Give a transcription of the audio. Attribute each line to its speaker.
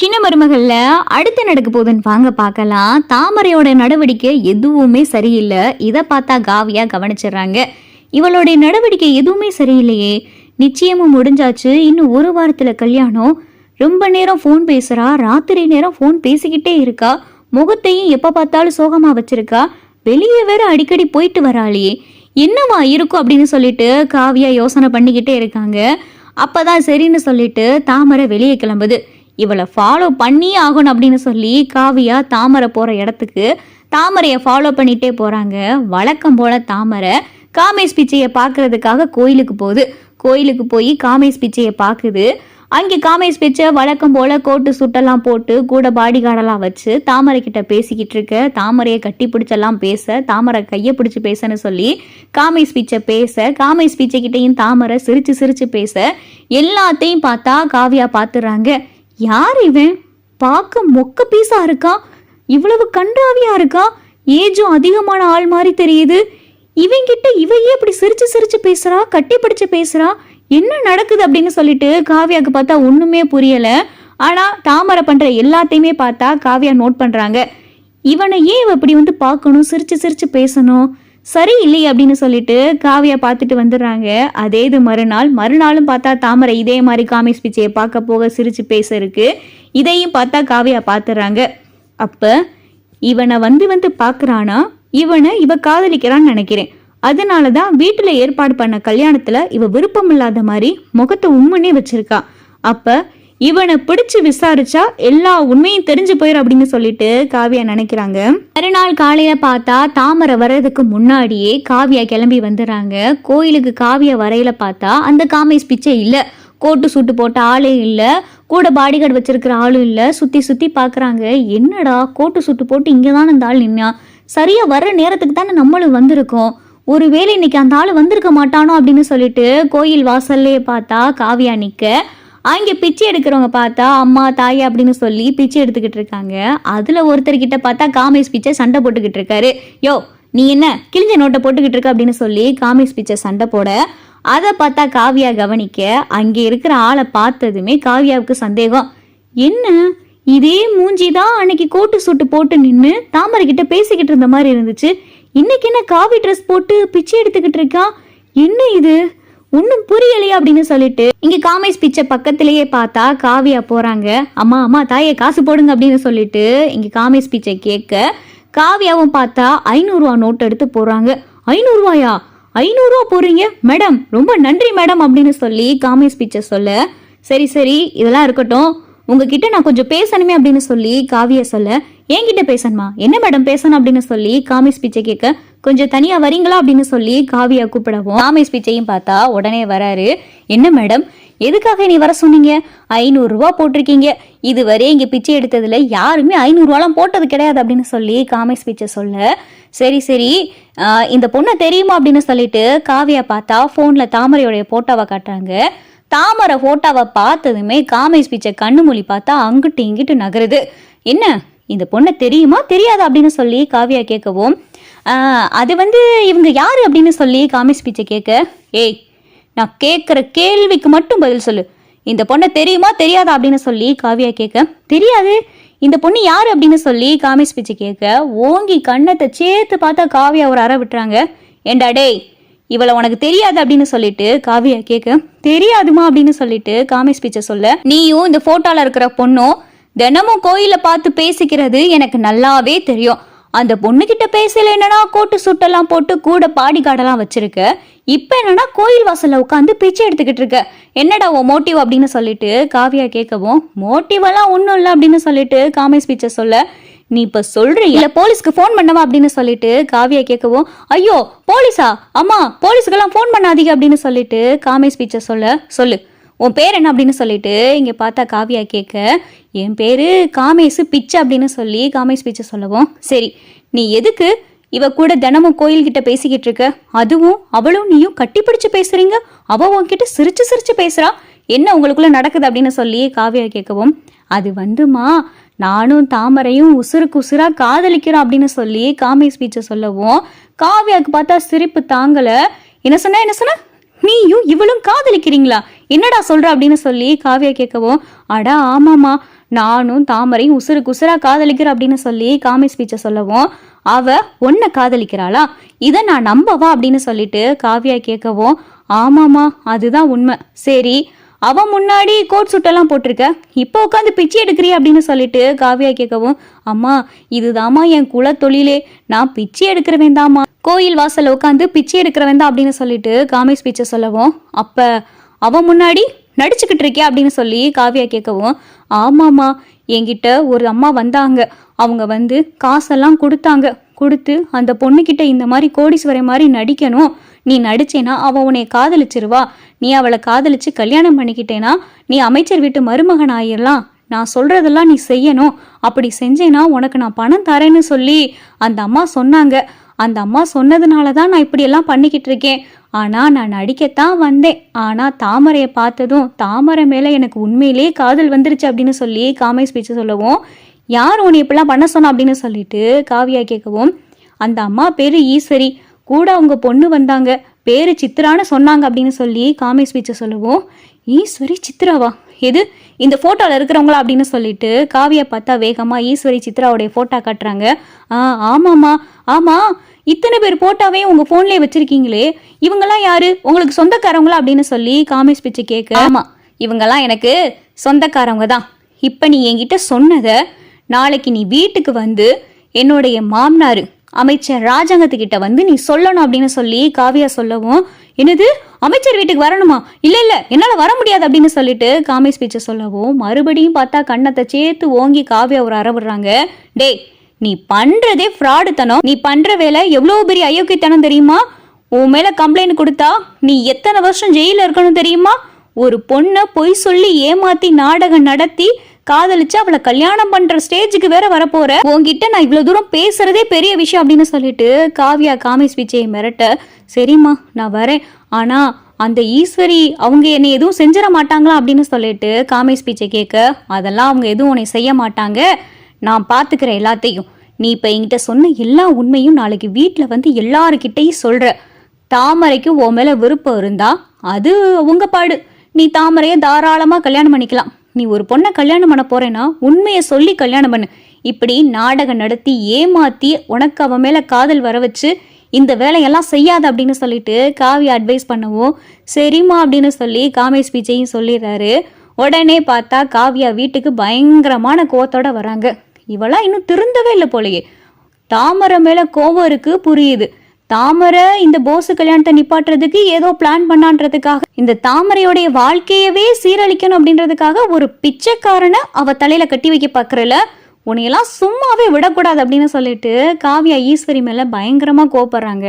Speaker 1: சின்ன மருமகள்ல அடுத்து நடக்க போகுதுன்னு வாங்க பார்க்கலாம். தாமரையோட நடவடிக்கை எதுவுமே சரியில்லை. இதை பார்த்தா காவியா கவனிச்சிடுறாங்க. இவளுடைய நடவடிக்கை எதுவுமே சரியில்லையே. நிச்சயமும் முடிஞ்சாச்சு. இன்னும் ஒரு வாரத்துல கல்யாணம். ரொம்ப நேரம் ஃபோன் பேசுறா. ராத்திரி நேரம் ஃபோன் பேசிக்கிட்டே இருக்கா. முகத்தையும் எப்ப பார்த்தாலும் சோகமா வச்சிருக்கா. வெளியே வேற அடிக்கடி போயிட்டு வராளே. என்னவா இருக்கும் அப்படின்னு சொல்லிட்டு காவியா யோசனை பண்ணிக்கிட்டே இருக்காங்க. அப்பதான் சரின்னு சொல்லிட்டு தாமரை வெளியே கிளம்புது. இவளை ஃபாலோ பண்ணியே ஆகணும் அப்படின்னு சொல்லி காவியா தாமரை போகிற இடத்துக்கு தாமரையை ஃபாலோ பண்ணிகிட்டே போகிறாங்க வழக்கம் போல் தாமரை காமேஷ் பிச்சையை பார்க்கறதுக்காக கோயிலுக்கு போகுது. கோயிலுக்கு போய் காமேஷ் பிச்சையை பார்க்குது. அங்கே காமேஷ் பிச்சை வழக்கம் போல் கோட்டு சுட்டெல்லாம் போட்டு கூட பாடி கார்டெல்லாம் வச்சு தாமரை கிட்ட பேசிக்கிட்டு இருக்க. தாமரையை கட்டி பிடிச்செல்லாம் பேச தாமரை கையை பிடிச்சி பேசன்னு சொல்லி காமேஷ் பிச்சை பேச காமேஷ் பிச்சை கிட்டேயும் தாமரை சிரிச்சு சிரிச்சு பேச எல்லாத்தையும் பார்த்தா காவியா பார்த்துறாங்க யார் இவன்? பார்க்க மொக்க பீஸா இருக்கா? இவ்வளவு கன்றாவியா இருக்கா? ஏஜும் அதிகமான ஆள் மாதிரி தெரியுது. இவங்கிட்ட இவையே இப்படி சிரிச்சு சிரிச்சு பேசுறா கட்டி பிடிச்சு பேசுறா? என்ன நடக்குது அப்படின்னு சொல்லிட்டு காவியாக்கு பார்த்தா ஒண்ணுமே புரியல. ஆனா தாமரை பண்ற எல்லாத்தையுமே பார்த்தா காவியா நோட் பண்றாங்க. இவனை ஏன் இவ இப்படி வந்து பார்க்கணும் சிரிச்சு சிரிச்சு பேசணும்? சரி இல்லை அப்படின்னு சொல்லிட்டு காவியா பார்த்துட்டு வந்துடுறாங்க. அதே இது மறுநாள். மறுநாளும் பார்த்தா தாமரை இதே மாதிரி காமிக்ஸ் பிச்சையை பார்க்க போக சிரிச்சு பேச இருக்கு. இதையும் பார்த்தா காவியா பார்த்துறாங்க அப்ப இவனை வந்து வந்து பார்க்கறானா? இவனை இவ காதலிக்கிறான்னு நினைக்கிறேன். அதனால தான் வீட்டில் ஏற்பாடு பண்ண கல்யாணத்தில் இவ விருப்பம் இல்லாத மாதிரி முகத்தை உம்முன்னே வச்சிருக்கா. அப்போ இவனை பிடிச்சு விசாரிச்சா எல்லா உண்மையும் தெரிஞ்சு போயிடும் அப்படின்னு சொல்லிட்டு காவியா நினைக்கிறாங்க. மறுநாள் காலையில பார்த்தா தாமரை வர்றதுக்கு முன்னாடியே காவியா கிளம்பி வந்துடுறாங்க. கோயிலுக்கு காவியா வரையில பார்த்தா அந்த காமேஸ் பிச்சை இல்ல. கோட்டு சூட்டு போட்ட ஆளே இல்லை. கூட பாடிகார்டு வச்சிருக்கிற ஆளும் இல்லை. சுத்தி சுத்தி பாக்குறாங்க என்னடா கோட்டு சூட்டு போட்டு இங்கே தான் அந்த ஆள் நின்னா? சரியா வர்ற நேரத்துக்கு தானே நம்மளும் வந்திருக்கோம். ஒருவேளை இன்னைக்கு அந்த ஆள் வந்திருக்க மாட்டானோ அப்படின்னு சொல்லிட்டு கோயில் வாசல்லே பார்த்தா காவியா நிக்க. அங்கே பிச்சை எடுக்கிறவங்க பார்த்தா அம்மா தாய் அப்படின்னு சொல்லி பிச்சை எடுத்துக்கிட்டு இருக்காங்க. அதுல ஒருத்தர்கிட்ட பார்த்தா காமேஷ் பிச்சை சண்டை போட்டுக்கிட்டு இருக்காரு. யோ நீ என்ன கிழிஞ்ச நோட்டை போட்டுக்கிட்டு இருக்க அப்படின்னு சொல்லி காமேஷ் பிச்சை சண்டை போட அதை பார்த்தா காவியா கவனிக்க அங்கே இருக்கிற ஆளை பார்த்ததுமே காவியாவுக்கு சந்தேகம். என்ன? இதே மூஞ்சி தான் அன்னைக்கு கோட்டு சூட்டு போட்டு நின்று தாமரை கிட்ட பேசிக்கிட்டு இருந்த மாதிரி இருந்துச்சு. இன்னைக்கு என்ன காவி ட்ரெஸ் போட்டு பிச்சை எடுத்துக்கிட்டு இருக்கா? என்ன இது? ஒன்றும் புரியலையா அப்படின்னு சொல்லிட்டு இங்க காமேஷ் பிச்சை பக்கத்திலேயே பார்த்தா காவியா போறாங்க. அம்மா அம்மா தாயே காசு போடுங்க அப்படின்னு சொல்லிட்டு இங்க காமேஷ் பிச்சை கேட்க காவியாவும் பார்த்தா ஐநூறுரூவா நோட் எடுத்து போறாங்க ஐநூறுரூவாயா ஐநூறுரூவா போடுறீங்க? மேடம் ரொம்ப நன்றி மேடம் அப்படின்னு சொல்லி காமேஷ் பிச்சை சொல்ல சரி சரி இதெல்லாம் இருக்கட்டும். உங்ககிட்ட நான் கொஞ்சம் பேசணுமே அப்படின்னு சொல்லி காவியா சொல்ல என்கிட்ட பேசணுமா? என்ன மேடம் பேசணும் அப்படின்னு சொல்லி காமி ஸ்பீச்சை கேட்க கொஞ்சம் தனியா வரீங்களா அப்படின்னு சொல்லி காவியா கூப்பிடவும் காமி ஸ்பீச்சையும் பார்த்தா உடனே வராரு. என்ன மேடம் எதுக்காக நீ வர சொன்னீங்க? ஐநூறுரூவா போட்டிருக்கீங்க. இதுவரை இங்கே பிச்சை எடுத்ததுல யாருமே ஐநூறுரூவாலாம் போட்டது கிடையாது அப்படின்னு சொல்லி காமேஷ் பிச்சை சொல்ல சரி சரி இந்த பொண்ணை தெரியுமா அப்படின்னு சொல்லிட்டு காவியா பார்த்தா ஃபோனில் தாமரையோடைய போட்டோவை காட்டுறாங்க. தாமரை ஃபோட்டோவை பார்த்ததுமே காமை பிச்சை கண்ணு மொழி பார்த்தா அங்கிட்டு இங்கிட்டு நகருது. என்ன? இந்த பொண்ணை தெரியுமா? தெரியாது? அப்படின்னு சொல்லி காவியா கேட்கவும் அது வந்து இவங்க யாரு? அப்படின்னு சொல்லி காமி ஸ்பீச்சை கேட்க ஏய் நான் கேட்குற கேள்விக்கு மட்டும் பதில் சொல்லு. இந்த பொண்ணை தெரியுமா? தெரியாதா? அப்படின்னு சொல்லி காவியா கேட்க தெரியாது. இந்த பொண்ணு யாரு? அப்படின்னு சொல்லி காமி ஸ்பீச்சு கேட்க ஓங்கி கண்ணத்தை சேர்த்து பார்த்தா காவியா ஒரு அறை விட்டுறாங்க. ஏண்டா டேய் இவளை உனக்கு தெரியாது? அப்படின்னு சொல்லிட்டு காவியா கேட்க தெரியாதுமா அப்படின்னு சொல்லிட்டு காமி ஸ்பீச்சை சொல்ல நீயும் இந்த போட்டோல இருக்கிற பொண்ணும் தினமும் கோயில பார்த்து பேசிக்கிறது எனக்கு நல்லாவே தெரியும். அந்த பொண்ணுகிட்ட பேசல என்னன்னா கோட்டு சுட்டெல்லாம் போட்டு கூட பாடி கார்டெல்லாம் வச்சிருக்க? இப்ப என்னன்னா கோயில் வாசல்ல உட்காந்து பிச்சை எடுத்துக்கிட்டு இருக்க? என்னடா உன் மோட்டிவ் அப்படின்னு சொல்லிட்டு காவியா கேட்கவும் மோட்டிவ் எல்லாம் ஒன்றும் இல்லை அப்படின்னு சொல்லிட்டு காமேஸ் பிச்சை சொல்ல நீ இப்ப சொல்றீங்க? இல்ல போலீஸ்க்கு ஃபோன் பண்ணவா? அப்படின்னு சொல்லிட்டு காவியா கேட்கவும் ஐயோ போலீஸா? அம்மா போலீஸுக்கெல்லாம் ஃபோன் பண்ணாதீங்க அப்படின்னு சொல்லிட்டு காமேஸ் பிச்சை சொல்ல சொல்லு. உன் பேர் என்ன அப்படின்னு சொல்லிட்டு இங்கே பார்த்தா காவியா கேட்க என் பேர் காமேஸு பிச்சை அப்படின்னு சொல்லி காமேஸ் பிச்சை சொல்லவும் சரி நீ எதுக்கு இவ கூட தினமும் கோயில்கிட்ட பேசிக்கிட்டு இருக்க? அதுவும் அவளும் நீயும் கட்டி பிடிச்சு பேசுறீங்க? அவ உன்கிட்ட சிரிச்சு சிரிச்சு பேசுறா? என்ன உங்களுக்குள்ள நடக்குது? அப்படின்னு சொல்லி காவியா கேட்கவும் அது வந்துமா நானும் தாமரையும் உசுருக்கு உசுரா காதலிக்கிறோம் அப்படின்னு சொல்லி காமே ஸ்பீச்சை சொல்லவும் காவியாவுக்கு பார்த்தா சிரிப்பு தாங்கல. என்ன சொன்ன என்ன சொன்ன? நீயும் இவளும் காதலிக்கிறீங்களா? என்னடா சொல்ற அப்படின்னு சொல்லி காவியா கேட்கவும் அடா ஆமாமா நானும் தாமரையும் உசுருக்கு உசுரா காதலிக்கிற அப்படின்னு சொல்லி காமி ஸ்பீச்சை சொல்லவும் அவ உன்னை காதலிக்கிறாளா? இதை நான் நம்பவா அப்படின்னு சொல்லிட்டு காவியா கேட்கவும் ஆமாமா அதுதான் உண்மை. சரி அவன் முன்னாடி கோட் சுட்டெல்லாம் போட்டிருக்க. இப்போ உட்காந்து பிச்சை எடுக்கிறீ அப்படின்னு சொல்லிட்டு காவியா கேட்கவும் அம்மா இதுதாம்மா என் குல தொழிலே நான் பிச்சை எடுக்கிறவன் தாம்மா. கோயில் வாசல்ல உட்காந்து பிச்சை எடுக்கிறவன் தான் அப்படின்னு சொல்லிட்டு காமேஷ் பிச்சை சொல்லவும் அப்ப அவன் முன்னாடி நடிச்சுக்கிட்டு இருக்கே அப்படின்னு சொல்லி காவியா கேட்கவும் ஆமாம்மா என்கிட்ட ஒரு அம்மா வந்தாங்க. அவங்க வந்து காசெல்லாம் கொடுத்தாங்க. கொடுத்து அந்த பொண்ணுக்கிட்ட இந்த மாதிரி கோடீஸ்வரை மாதிரி நடிக்கணும். நீ நடிச்சேனா அவ உன்னை காதலிச்சிருவா. நீ அவளை காதலிச்சு கல்யாணம் பண்ணிக்கிட்டேனா நீ அமைச்சர் வீட்டு மருமகன் ஆயிடலாம் நான் சொல்றதெல்லாம் நீ செய்யணும். அப்படி செஞ்சேனா உனக்கு நான் பணம் தரேன்னு சொல்லி அந்த அம்மா சொன்னாங்க. அந்த அம்மா சொன்னதுனால தான் நான் இப்படியெல்லாம் பண்ணிக்கிட்டு இருக்கேன். ஆனால் நான் நடிக்கத்தான் வந்தேன். ஆனால் தாமரையை பார்த்ததும் தாமரை மேலே எனக்கு உண்மையிலேயே காதல் வந்துருச்சு அப்படின்னு சொல்லி காமை ஸ்பீச் சொல்லவும் யார் உன்னை இப்படிலாம் பண்ண சொன்னா அப்படின்னு சொல்லிட்டு காவியா கேட்கவும் அந்த அம்மா பேரு ஈஸ்வரி கூட அவங்க பொண்ணு வந்தாங்க பேரு சித்ரான்னு சொன்னாங்க அப்படின்னு சொல்லி காமி ஸ்பீச்சை சொல்லுவோம். ஈஸ்வரி சித்ராவா? எது? இந்த ஃபோட்டோவில் இருக்கிறவங்களா அப்படின்னு சொல்லிட்டு காவியை பார்த்தா வேகமாக ஈஸ்வரி சித்ராவுடைய ஃபோட்டோ காட்டுறாங்க. ஆ ஆமாம்மா. ஆமாம் இத்தனை பேர் ஃபோட்டோவே உங்கள் ஃபோன்லேயே வச்சுருக்கீங்களே. இவங்கெல்லாம் யாரு? உங்களுக்கு சொந்தக்காரவங்களா அப்படின்னு சொல்லி காமி ஸ்பீச்சை கேட்க ஆமாம் இவங்கெல்லாம் எனக்கு சொந்தக்காரவங்க தான். இப்போ நீ என்கிட்ட சொன்னதை நாளைக்கு நீ வீட்டுக்கு வந்து என்னுடைய மாமனார் அமைச்சர் ராஜாங்கத்துக்கிட்ட வந்து நீ சொல்லணும் அப்படின்னு சொல்லி காவியா சொல்லவும் என்னது அமைச்சர் வீட்டுக்கு வரணுமா? இல்லை இல்லை என்னால் வர முடியாது அப்படின்னு சொல்லிட்டு காமி ஸ்பீச்சை சொல்லவும் மறுபடியும் பார்த்தா கண்ணத்தை சேர்த்து ஓங்கி காவியா ஒரு அறவிடுறாங்க. டேய் நீ பண்றதே ஃப்ராடுத்தனம் நீ பண்ற வேலை எவ்வளோ பெரிய அயோக்கியத்தனம் தெரியுமா? உன் மேல கம்ப்ளைண்ட் கொடுத்தா நீ எத்தனை வருஷம் ஜெயில இருக்கணும் தெரியுமா? ஒரு பொண்ணை பொய் சொல்லி ஏமாத்தி நாடகம் நடத்தி காதலிச்சு அவளை கல்யாணம் பண்ற ஸ்டேஜுக்கு வேற வரப்போற. உன்கிட்ட நான் இவ்வளவு தூரம் பேசுறதே பெரிய விஷயம் அப்படின்னு சொல்லிட்டு காவியா காமேஷ் விஜயை மிரட்ட சரிம்மா நான் வரேன். ஆனா அந்த ஈஸ்வரி அவங்க என்னை எதுவும் செஞ்சிட மாட்டாங்களா? அப்படின்னு சொல்லிட்டு காமேஷ் ஸ்பீச்சை கேட்க அதெல்லாம் அவங்க எதுவும் உன்னை செய்ய மாட்டாங்க. நான் பார்த்துக்கிற எல்லாத்தையும். நீ இப்போ என்கிட்ட சொன்ன எல்லா உண்மையும் நாளைக்கு வீட்டில் வந்து எல்லாருக்கிட்டையும் சொல்ற. தாமரைக்கு உன் மேலே விருப்பம் இருந்தா அது உங்க பாடு. நீ தாமரையை தாராளமாக கல்யாணம் பண்ணிக்கலாம். நீ ஒரு பொண்ணை கல்யாணம் பண்ண போறேன்னா உண்மையை சொல்லி கல்யாணம் பண்ணு. இப்படி நாடகம் நடத்தி ஏமாத்தி உனக்கு அவன் மேல காதல் வர வச்சு இந்த வேலையெல்லாம் செய்யாத அப்படின்னு சொல்லிட்டு காவி அட்வைஸ் பண்ணவும் சரிம்மா அப்படின்னு சொல்லி காமே ஸ்பீச்சையும் சொல்லிடுறாரு. உடனே பார்த்தா காவியா வீட்டுக்கு பயங்கரமான கோவத்தோட வராங்க. இவளாம் இன்னும் திருந்தவே இல்லை போலயே. தாமரை மேல கோவம் இருக்கு புரியுது. தாமரை இந்த போஸ் கல்யாணத்தை நிப்பாட்டுறதுக்கு ஏதோ பிளான் பண்ணான்றதுக்காக இந்த தாமரையோடைய வாழ்க்கையவே சீரழிக்கணும் அப்படின்றதுக்காக ஒரு பிச்சைக்காரனை அவ தலையில கட்டி வைக்க பாக்குறல. உன்னையெல்லாம் சும்மாவே விடக்கூடாது அப்படின்னு சொல்லிட்டு காவியா ஈஸ்வரி மேல பயங்கரமா கோபப்படுறாங்க